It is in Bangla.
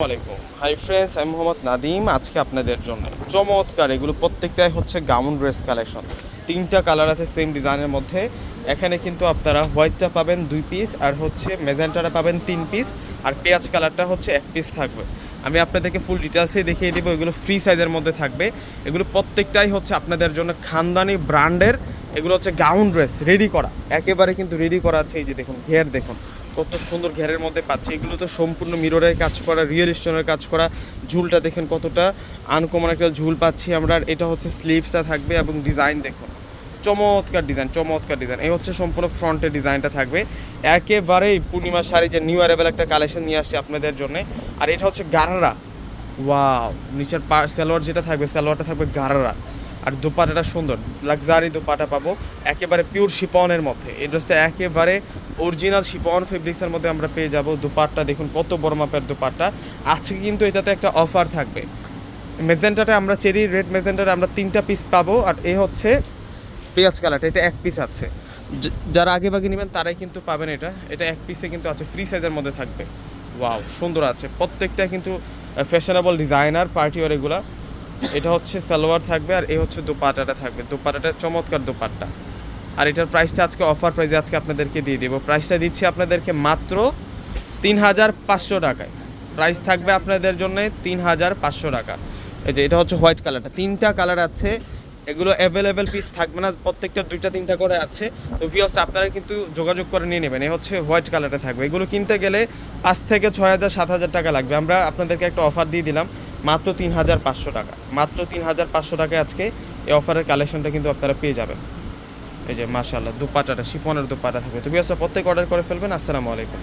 আসসালামাইকুম হাই ফ্রেন্ডস আমি মোহাম্মদ নাদিম আজকে আপনাদের জন্য চমৎকার এগুলো প্রত্যেকটাই হচ্ছে গাউন ড্রেস কালেকশন তিনটা কালার আছে সেম ডিজাইনের মধ্যে। এখানে কিন্তু আপনারা হোয়াইটটা পাবেন দুই পিস আর হচ্ছে মেজেন্টাটা পাবেন তিন পিস আর পেঁয়াজ কালারটা হচ্ছে এক পিস থাকবে। আমি আপনাদেরকে ফুল ডিটেলসে দেখিয়ে দিব, এগুলো ফ্রি সাইজের মধ্যে থাকবে। এগুলো প্রত্যেকটাই হচ্ছে আপনাদের জন্য খানদানি ব্র্যান্ডের এগুলো হচ্ছে গাউন ড্রেস রেডি করা। একেবারে কিন্তু রেডি করা আছে। এই যে দেখুন, ঘের দেখুন। কত সুন্দর ঘেরের মধ্যে পাচ্ছি। এগুলো তো সম্পূর্ণ মিররের কাজ করা রিয়েল স্টোনের কাজ করা। ঝুলটা দেখেন কতটা আনকমন একটা ঝুল পাচ্ছি আমরা। এটা হচ্ছে স্লিভসটা থাকবে এবং ডিজাইন দেখুন। চমৎকার ডিজাইন চমৎকার ডিজাইন এই হচ্ছে সম্পূর্ণ ফ্রন্টের ডিজাইনটা থাকবে। একেবারেই পূর্ণিমা শাড়ি যে নিউ অ্যারেবেল একটা কালেকশন নিয়ে আসছে আপনাদের জন্য। আর এটা হচ্ছে গারারা। ওয়াও নিচের পা, সালোয়ার যেটা থাকবে, সালোয়ারটা থাকবে গারারা। আর দোপাটাটা সুন্দর। লাক্সারি দোপাটা পাবো। একেবারে পিওর শিপনের মধ্যে। এই ড্রেসটা একেবারে অরিজিনাল শিপন ফেব্রিক্সের মধ্যে আমরা পেয়ে যাব দোপাট্টা। দেখুন, কত বড় মাপের দোপাট্টা। আজকে কিন্তু এটাতে একটা অফার থাকবে। মেজেন্টাটা আমরা চেরি, রেড মেজেন্টাটা আমরা তিনটা পিস পাবো। আর এ হচ্ছে পেঁয়াজ কালারটা, এটা এক পিস আছে। যারা আগে বাগে নেবেন তারাই কিন্তু পাবেন এটা। এটা এক পিসে কিন্তু আছে ফ্রি সাইজের মধ্যে থাকবে। ওয়াও সুন্দর আছে। প্রত্যেকটা কিন্তু ফ্যাশনেবল ডিজাইনার পার্টি ওয়ার এগুলা। এটা হচ্ছে সালোয়ার থাকবে আর এ হচ্ছে দোপাটাটা থাকবে। দোপাটাটা চমৎকার দোপাট্টা। আর এটার প্রাইসটা আজকে অফার প্রাইসে আজকে আপনাদেরকে দিয়ে দেবো। প্রাইসটা দিচ্ছি আপনাদেরকে মাত্র তিন হাজার পাঁচশো টাকায়। প্রাইস থাকবে আপনাদের জন্য তিন হাজার পাঁচশো টাকা। এই যে, এটা হচ্ছে হোয়াইট কালারটা তিনটা কালার আছে। এগুলো অ্যাভেলেবেল পিস থাকবে না। প্রত্যেকটা দুইটা তিনটা করে আছে। তো ভিওস আপনারা কিন্তু যোগাযোগ করে নিয়ে নেবেন। এই হচ্ছে হোয়াইট কালারটা থাকবে। এগুলো কিনতে গেলে পাঁচ থেকে ছয় হাজার, সাত হাজার টাকা লাগবে। আমরা আপনাদেরকে একটা অফার দিয়ে দিলাম। মাত্র তিন হাজার পাঁচশো টাকা। মাত্র তিন হাজার পাঁচশো টাকায় আজকে এই অফারের কালেকশনটা কিন্তু আপনারা পেয়ে যাবেন। এই যে মাশাল্লাহ দুপাটাটা শিপনের দুপাটা থাকবে। তুমি আসলে প্রত্যেক অর্ডার করে ফেলবেন। আসসালামু আলাইকুম।